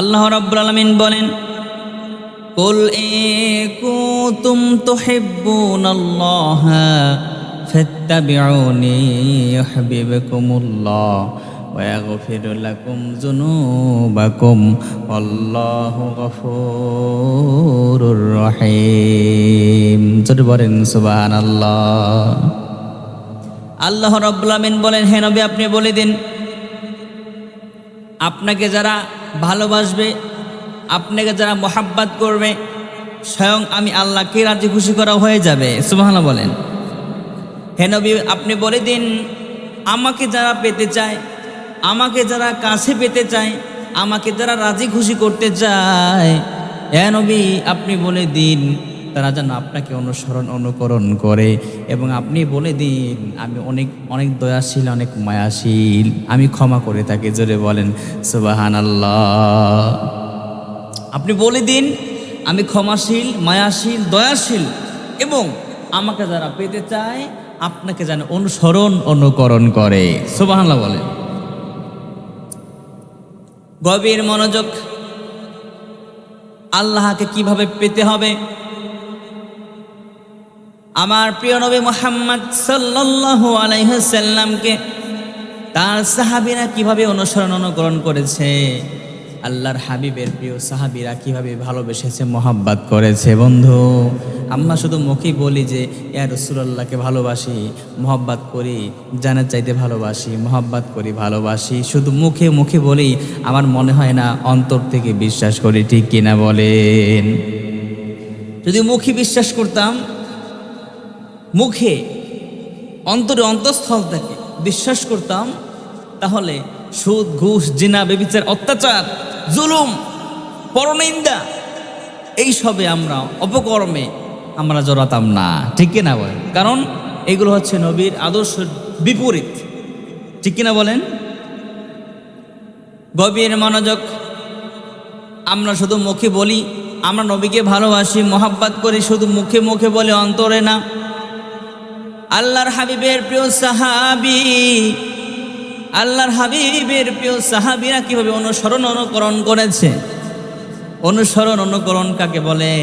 আল্লাহ রাব্বুল আলামিন বলেন, কুল এ কুতুম তুহিব্বুনাল্লাহ, ফাত্তাবিউনি ইউহিব্বুকুমুল্লাহ লাকুম যুনুবাকুম আল্লাহু গফুরুর রহিম। জোরে বলেন, সুবহানাল্লাহ। আল্লাহ রাব্বুল আলামিন বলেন, হে নবী, আপনি বলে দিন, আপনাকে যারা ভালোবাসবে, আপনাকে যারা মোহাব্বাত করবে, স্বয়ং আমি আল্লাহকে রাজি খুশি করা হয়ে যাবে। সুবহানাল্লাহ বলেন। হে নবী, আপনি বলে দিন, আমাকে যারা পেতে চায়, আমাকে যারা কাছে পেতে চায়, আমাকে যারা রাজি খুশি করতে চায়, হে নবী, আপনি বলে দিন তারা যেন আপনাকে অনুসরণ, অনুকরণ করে এবং আপনি বলে দিন, আমি অনেক অনেক দয়াশীল, অনেক মায়াশীল। আমি ক্ষমা করে থাকি, জোরে বলেন সুবাহান আল্লাহ আপনি বলে দিন, আমি ক্ষমাশীল, মায়াশীল, দয়াশীল এবং আমাকে যারা পেতে চায়, আপনাকে যেন অনুসরণ, অনুকরণ করে। সুবাহান্লাহ বলেন। গভীর মনোযোগ আল্লাহকে কীভাবে পেতে হবে? আমার প্রিয় নবী মোহাম্মদ সাল্লাল্লাহু আলাইহাল্লামকে তার সাহাবীরা কীভাবে অনুসরণ অনুকরণ করেছে, আল্লাহর হাবিবের প্রিয় সাহাবীরা কীভাবে ভালোবেসেছে, মোহাব্বাত করেছে। বন্ধু, আমরা শুধু মুখে বলি যে, ইয়া রসুলাল্লাহকে ভালোবাসি, মোহাব্বাত করি জানার চাইতে ভালোবাসি, মোহাব্বাত করি, ভালোবাসি। শুধু মুখে মুখে বলি, আমার মনে হয় না অন্তর থেকে বিশ্বাস করি, ঠিক কিনা বলেন? যদি মুখে বিশ্বাস করতাম মুখে অন্তরে অন্তঃস্থল থেকে বিশ্বাস করতাম, তাহলে সুদ, ঘুষ, জিনা, বেবিচার, অত্যাচার, জুলুম, পরনিন্দা, এইসবে আমরা অপকর্মে আমরা জড়াতাম না। ঠিক কিনা বলেন? কারণ এগুলো হচ্ছে নবীর আদর্শের বিপরীত। ঠিক কিনা বলেন? গভীর মনোযোগ আমরা শুধু মুখে বলি, আমরা নবীকে ভালোবাসি, মোহাব্বাত করি, শুধু মুখে মুখে বলে অন্তরে না। আল্লাহর হাবিবের প্রিয় সাহাবি, আল্লাহর হাবিবের প্রিয় সাহাবিরা কীভাবে অনুসরণ অনুকরণ করেছে? অনুসরণ অনুকরণ কাকে বলে?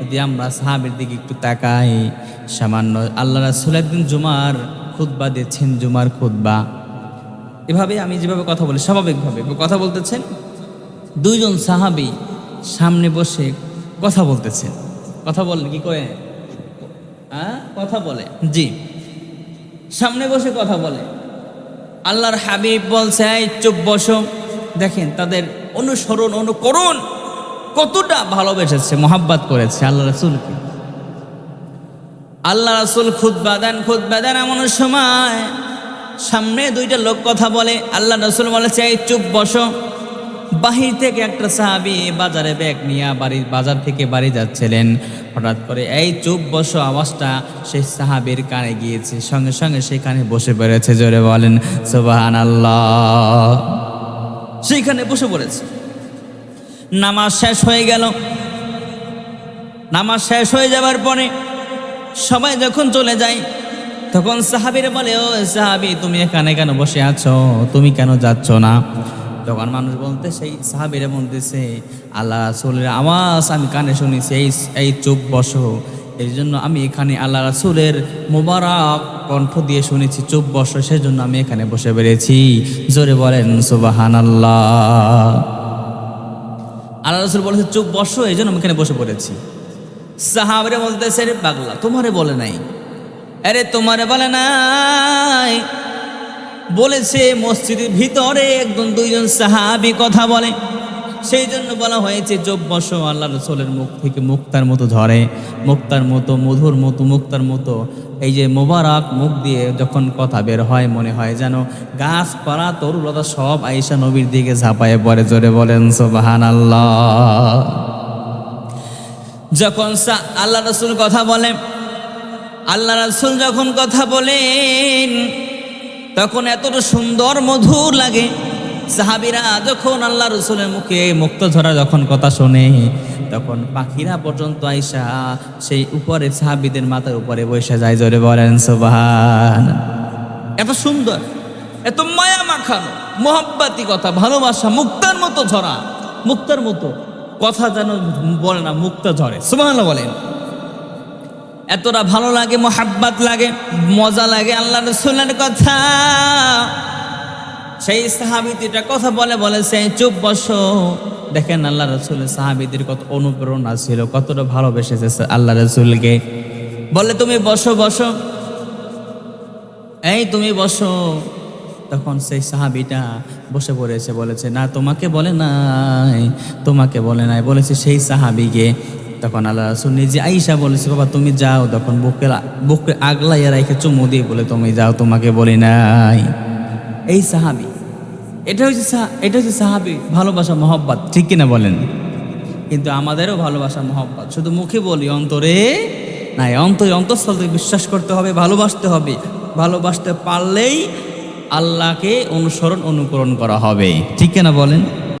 যদি আমরা সাহাবির দিকে একটু তাকাই, সামান্য আল্লাহ রাসুল একদিন জুমার খুতবা দিচ্ছেন জুমার খুতবা। এভাবে আমি যেভাবে কথা বলি, স্বাভাবিকভাবে কথা বলতেছেন, দুইজন সাহাবি সামনে বসে কথা বলতেছেন। কথা বলেন কি করে কথা বলে। জি। সামনে বসে কথা বলে। আল্লাহর হাবিব বলছে চুপ বসো। দেখেন, তাদের অনুসরণ, অনুকরণ কতটা ভালোবেসেছে, মোহাব্বাত করেছে আল্লাহ রাসুলকে। আল্লাহ রাসুল খুদ্া দেন খুদ্া দেন এমন সময় সামনে দুইটা লোক কথা বলে। আল্লাহ রসুল বলেছে চুপ বসো। বাহির থেকে একটা সাহাবি বাজারে ব্যাগ নিয়ে বাড়ি, বাজার থেকে বাড়ি যাচ্ছিলেন। হঠাৎ করে এই চুপ বসো আওয়াজটা সেই সাহাবির কানে গিয়েছে। সঙ্গে সঙ্গে সেখানে বসে পড়েছে, জোরে বলেন সুবাহান আল্লাহ সেইখানে বসে পড়েছে। নামাজ শেষ হয়ে গেল। নামাজ শেষ হয়ে যাবার পরে সবাই যখন চলে যায়, তখন সাহাবির বলে, ও সাহাবি, তুমি এখানে কেন বসে আছো? তুমি কেন যাচ্ছ না? তখন মানুষ বলতে সেই সাহাবিরে বলতেছে আল্লাহ রাসুলের আওয়াজ আমি কানে শুনেছি এই এই চুপ বসো। এই জন্য আমি এখানে আল্লাহ রাসুলের মোবারক কণ্ঠ দিয়ে শুনেছি চুপ বসো সেই জন্য আমি এখানে বসে বেড়েছি। জোরে বলেন সুবাহান আল্লাহ আল্লাহ রসুল বলেছে চুপ বসো, এই জন্য আমি এখানে বসে পড়েছি। সাহাবিরে বলতেছে, রে পাগলা, তোমারে বলে নাই। আরে, তোমারে বলে নাই। বলেছে, মসজিদের ভিতরে একজন, দুইজন সাহাবি কথা বলে। সেই জন্য বলা হয়েছে, যোগ বসো, আল্লাহ রসুলের মুখ থেকে মুক্তার মতো ধরে মুক্তার মতো, মধুর মতো, মুক্তার মতো। এই যে মোবারক মুখ দিয়ে যখন কথা বের হয়, মনে হয় যেন গাছপালা, তরুলতা সব আইসা নবীর দিকে ঝাঁপায়ে পরে জোরে বলেন সোবাহান আল্লাহ যখন আল্লাহ রসুল কথা বলে আল্লাহ রসুল যখন কথা বলেন তখন এতটা সুন্দর, মধুর লাগে। সাহাবিরা যখন আল্লাহ রসুলের মুখে মুক্ত ধরা যখন কথা শোনে, তখন পাখিরা পর্যন্ত আইসা সেই উপরে সাহাবিদের মাথার উপরে বসে যায়, জোরে বলেন, সোবাহান। এত সুন্দর, এত মায়া মাখানো, মোহাব্বাতি কথা, ভালোবাসা, মুক্তার মতো ঝরা মুক্তার মতো কথা যেন বলে না, মুক্তা ঝরে। সুবহানাল্লাহ বলেন। এতটা ভালো লাগে, মোহাব্বাত লাগে, মজা লাগে, আল্লাহ রসুলের কথা। সেই সাহাবিদিটা কথা বলে বলে সেই চুপ বসো। দেখেন আল্লাহ রসুলের সাহাবিদের কত অনুপ্রেরণা ছিল, কতটা ভালোবেসেছে আল্লাহ রসুলকে। বলে, তুমি বসো বসো। এই, তুমি বসো। তখন সেই সাহাবিটা বসে পড়েছে, বলেছে, না, তোমাকে বলে নাই, তোমাকে বলে নাই। বলেছে, সেই সাহাবিকে তখন আল্লাহ রসুল নিজে আইসা বলেছে, বাবা, তুমি যাও। তখন বুকে বুকে আগলাইয়া রেখে চুমু দিয়ে বলে, তুমি যাও, তোমাকে বলি নাই। এই সাহাবি, এটা হচ্ছে এটা হচ্ছে সাহাবি, ভালোবাসা, মহব্বত, ঠিক কিনা বলেন? কিন্তু আমাদেরও ভালোবাসা, মহব্বত। শুধু মুখে বলি, অন্তরে না অন্তরে অন্তঃস্থল থেকে বিশ্বাস করতে হবে, ভালোবাসতে হবে। ভালোবাসতে পারলেই আল্লাহকে অনুসরণ, অনুকরণ করা হবে। ঠিক কিনা বলেন?